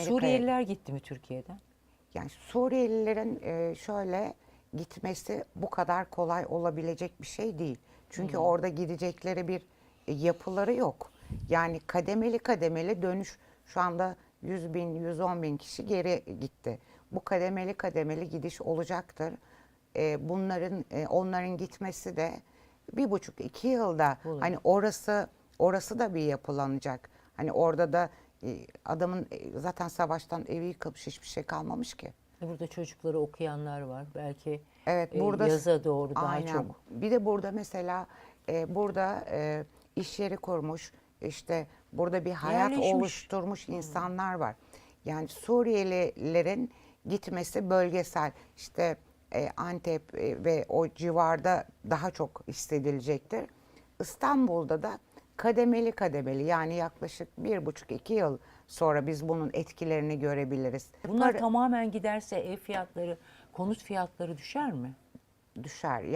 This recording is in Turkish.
Amerika'ya Suriyeliler gitti mi Türkiye'den? yani Suriyelilerin e, şöyle gitmesi bu kadar kolay olabilecek bir şey değil. Çünkü orada gidecekleri bir e, yapıları yok. Yani kademeli kademeli dönüş şu anda 100 bin, 110 bin kişi geri gitti. Bu kademeli kademeli gidiş olacaktır. E, bunların e, onların gitmesi de bir buçuk iki yılda Olur. hani orası orası da bir yapılanacak. Hani orada da adamın e, zaten savaştan evi yıkılmış hiçbir şey kalmamış ki. E, Burada çocukları okuyanlar var. Belki Evet e, burada yaza doğru daha Aynen. çok. Bir de burada mesela e, burada e, iş yeri kurmuş işte burada bir hayat Yerleşmiş. oluşturmuş insanlar var. Yani Suriyelilerin gitmesi bölgesel işte e, Antep e, ve o civarda daha çok hissedilecektir. İstanbul'da da kademeli kademeli yani yaklaşık bir buçuk iki yıl sonra biz bunun etkilerini görebiliriz. Bunlar tamamen giderse ev fiyatları, konut fiyatları düşer mi? düşer.